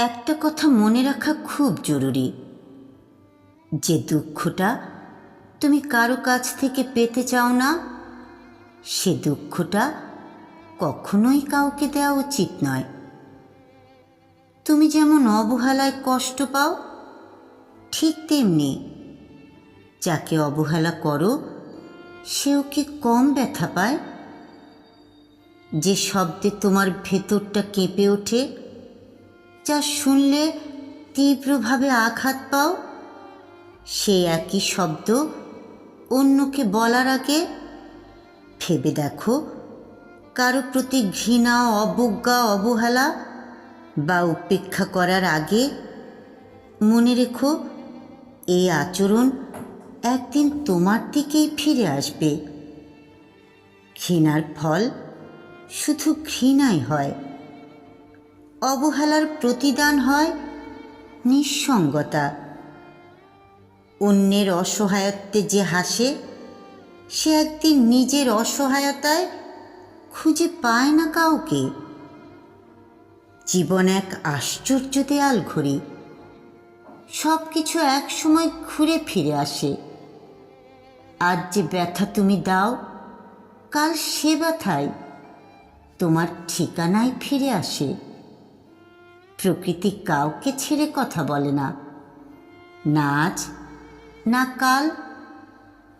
একটা কথা মনে রাখা খুব জরুরি। যে দুঃখটা তুমি কারও কাছ থেকে পেতে চাও না, সে দুঃখটা কখনোই কাউকে দেওয়া উচিত নয়। তুমি যেমন অবহেলায় কষ্ট পাও, ঠিক তেমনি যাকে অবহেলা করো, সেও কি কম ব্যথা পায়? যে শব্দে তোমার ভেতরটা কেঁপে ওঠে যা শুনলে তীব্রভাবে আঘাত পাও, সে একই শব্দ অন্যকে বলার আগে ভেবে দেখো, কারও প্রতি ঘৃণা, অবজ্ঞা, অবহেলা বা উপেক্ষা করার আগে মনে রেখো এই আচরণ একদিন তোমার দিকেই ফিরে আসবে। ঘৃণার ফল শুধু ঘৃণাই হয়। অবহেলার প্রতিদান হয় নিঃসঙ্গতা। অন্যের অসহায়ত্বে যে হাসে, সে একদিন নিজের অসহায়তায় খুঁজে পায় না কাউকে। জীবন এক আশ্চর্য দেয়াল ঘড়ি। সব কিছু এক সময় ঘুরে ফিরে আসে। আজ যে ব্যথা তুমি দাও, কাল সে ব্যথায় তোমার ঠিকানায় ফিরে আসে। প্রকৃতি কাউকে ছেড়ে কথা বলে না। না আজ, না কাল,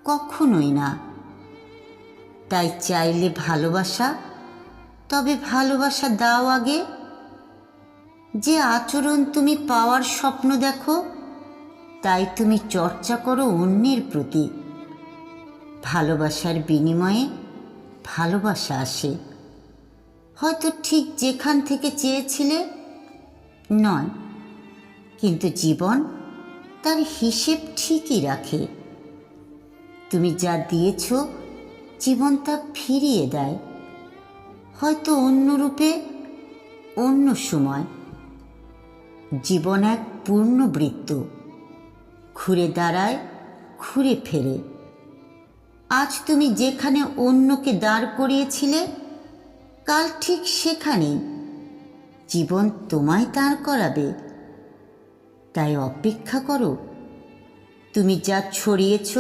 কখনোই না। তাই চাইলে ভালোবাসা, তবে ভালোবাসা দাও আগে। যে আচরণ তুমি পাওয়ার স্বপ্ন দেখো, তাই তুমি চর্চা করো অন্যের প্রতি। ভালোবাসার বিনিময়ে ভালোবাসা আসে। হয়তো ঠিক যেখান থেকে চেয়েছিলে নয়। কিন্তু জীবন তার হিসেব ঠিকই রাখে। তুমি যা দিয়েছ, জীবন তা ফিরিয়ে দেয়। হয়তো অন্য রূপে, অন্য সময়। জীবন এক পূর্ণ বৃত্ত। ঘুরে দাঁড়ায়, ঘুরে ফেরে। আজ তুমি যেখানে অন্যকে দাঁড় করিয়েছিলে, কাল ঠিক সেখানেই। জীবন তোমায় তার করাবে। তাই অপেক্ষা করো। তুমি যা ছড়িয়েছ,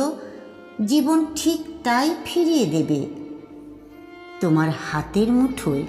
জীবন ঠিক তাই ফিরিয়ে দেবে। তোমার হাতের মুঠোয়